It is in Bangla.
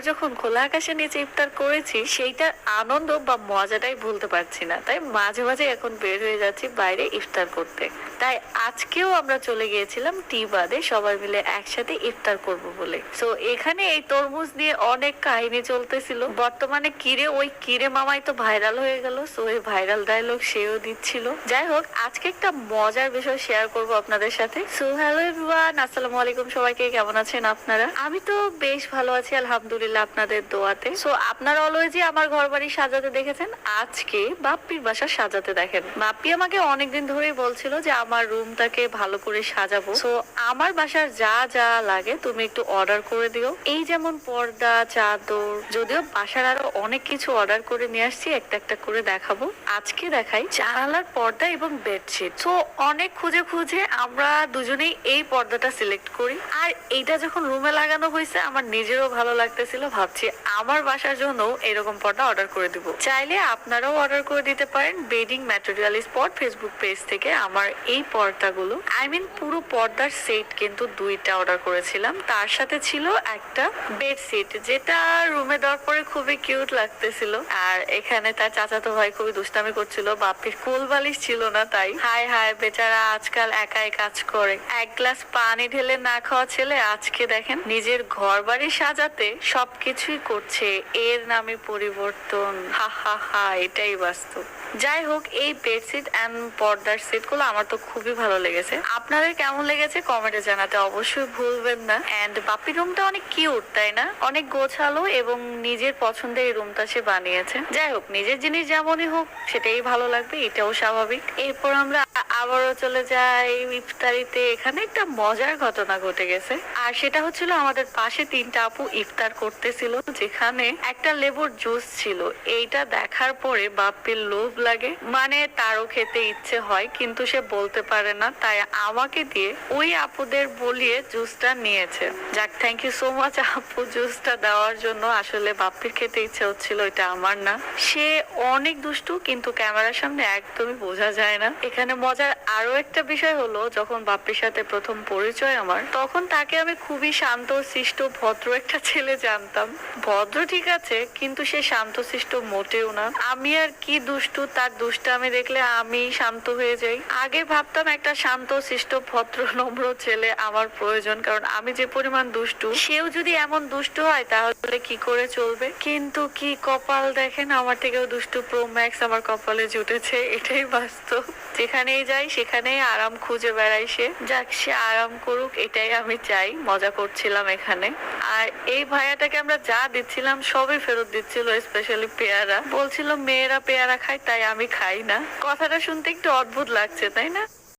যখন খোলা আকাশের নিচে ইফতার করেছি, সেইটার আনন্দ বা মজাটাই ভুলতে পারছি না। তাই মাঝে মাঝে এখন বের হয়ে যাচ্ছি বাইরে ইফতার করতে। তাই আজকেও আমরা চলে গিয়েছিলাম টি বাদে সবাই মিলে একসাথে ইফতার করব বলে। তো এখানে এই তরমুজ নিয়ে অনেক কাহিনী চলতেছিল। বর্তমানে কিরে, ওই কিরে মামাই তো ভাইরাল হয়ে গেল সো এই ভাইরাল ডায়লগ সেও দিচ্ছিল। যাই হোক, আজকে একটা মজার বিষয় শেয়ার করব আপনাদের সাথে। সো হ্যালো এভরিওয়ান আসসালামু আলাইকুম সবাইকে, কেমন আছেন আপনারা? আমি তো বেশ ভালো আছি, আলহামদুলিল্লাহ আপনাদের দোয়াতে। সো আপনারা অলওয়েজই আমার ঘর বাড়ি সাজাতে দেখেছেন। আজকে বাপ্পির বাসা সাজাতে দেখেন। বাপ্পি আমাকে অনেকদিন ধরেই বলছিল যে আমার রুমটাকে ভালো করে সাজাবো। সো আমার বাসার যা যা লাগে তুমি একটু অর্ডার করে দিও। এই যেমন পর্দা, চাদর, যদিও বাসার আরও অনেক কিছু অর্ডার করে নিয়ে আসছি, একটা একটা করে দেখাবো। আজকে দেখাই জানালার পর্দা এবং বেডশিট তো অনেক খুঁজে খুঁজে আমরা দুজনেই এই পর্দাটা সিলেক্ট করি। আর এইটা যখন রুমে লাগানো হয়েছে, আমার নিজেরও ভালো লাগতেছিল। ভাবছি আমার বাসার জন্য এরকম পর্দা অর্ডার করে দিব। চাইলে আপনারাও অর্ডার করে দিতে পারেন। Bedding material spot Facebook page থেকে আমার এই পর্দাগুলো। আই মিন পুরো পর্দার সেট কিন্তু দুইটা অর্ডার করেছিলাম। তার সাথে ছিল একটা বেডশিট যেটা রুমে দেওয়ার পরে খুবই কিউট লাগতেছিল। আর এখানে তার চাচাতো ভাই খুবই দুষ্টামি করছিল। বাপির কোল বালিশ ছিল না তাই। হায় হায় বেচারা আজকাল একাই কাজ করে। এক গ্লাস পানি ঢেলে না খাওয়া ছেলে আজকে দেখেন নিজের ঘর বাড়ি সাজাতে সবকিছুই করছে। এর নামে পরিবর্তন। হা হা হা, এটাই বাস্তব। যাই হোক, এই বেডশিট অ্যান্ড পর্দার সেটগুলো আমার তো খুবই ভালো লেগেছে। আপনাদের কেমন লেগেছে কমেন্টে জানাতে অবশ্যই ভুলবেন না। এন্ড বাপি রুমটা অনেক কিউট তাই না? অনেক গোছালো এবং নিজের পছন্দের এই রুমটা সে বানিয়েছে। যাই হোক, নিজের জিনিস যেমনই হোক, সেটাই ভালো লাগবে, এটাও স্বাভাবিক। এরপর আমরা আবারও চলে যাই ইফতারিতে। এখানে একটা মজার ঘটনা ঘটে গেছে। আর সেটা হচ্ছিল আমাদের পাশে তিনটা আপু ইফতার করতেছিল, যেখানে একটা লেবুর জুস ছিল। এইটা দেখার পরে বাপ্পির লোভ লাগে। মানে তারও খেতে ইচ্ছে হয়, কিন্তু সে বলতে পারে না। তাই আমাকে দিয়ে ওই আপুদের বলিয়ে জুসটা নিয়েছে। যাক থ্যাংক ইউ সো মাচ আপু জুসটা দেওয়ার জন্য। আসলে বাপ্পির খেতে ইচ্ছে হচ্ছিল, এটা আমার না। সে অনেক দুষ্টু, কিন্তু ক্যামেরার সামনে একদমই বোঝা যায় না। এখানে মজার আরও একটা বিষয় হলো, যখন বাপ্পির সাথে প্রথম পরিচয় আমার, তখন তাকে আমি খুবই শান্ত শিষ্ট ভদ্র একটা ছেলে জানতাম। ভদ্র ঠিক আছে, কিন্তু সে শান্ত শিষ্ট মোটেও না। আমি আর কি দুষ্টু তার দুষ্টামি দেখলে আমি শান্ত হয়ে যাই। আগে ভাবতাম একটা শান্ত শিষ্ট ভদ্র, নম্র ছেলে আমার প্রয়োজন, কারণ আমি যে পরিমাণ দুষ্টু, সেও যদি এমন দুষ্ট হয়, তাহলে কি করে চলবে? কিন্তু কি কপাল দেখেন, আমার থেকেও দুষ্টু প্রো ম্যাক্স আমার কপালে জুটেছে, এটাই বাস্তব। যেখানেই যাই, সেখানেই আরাম খুঁজে বেড়াই সে। যাক, সে আরাম করুক, এটাই আমি চাই, মজা করছিলাম এখানে। আর এই ভাইয়াটাকে আমরা যা দিচ্ছিলাম, সবই ফেরত দিচ্ছিল স্পেশালি পেয়ারা। বলছিল, মেয়েরা পেয়ারা খায় তাই আমি খাই না। কথাটা শুনতে একটু অদ্ভুত লাগছে তাই না?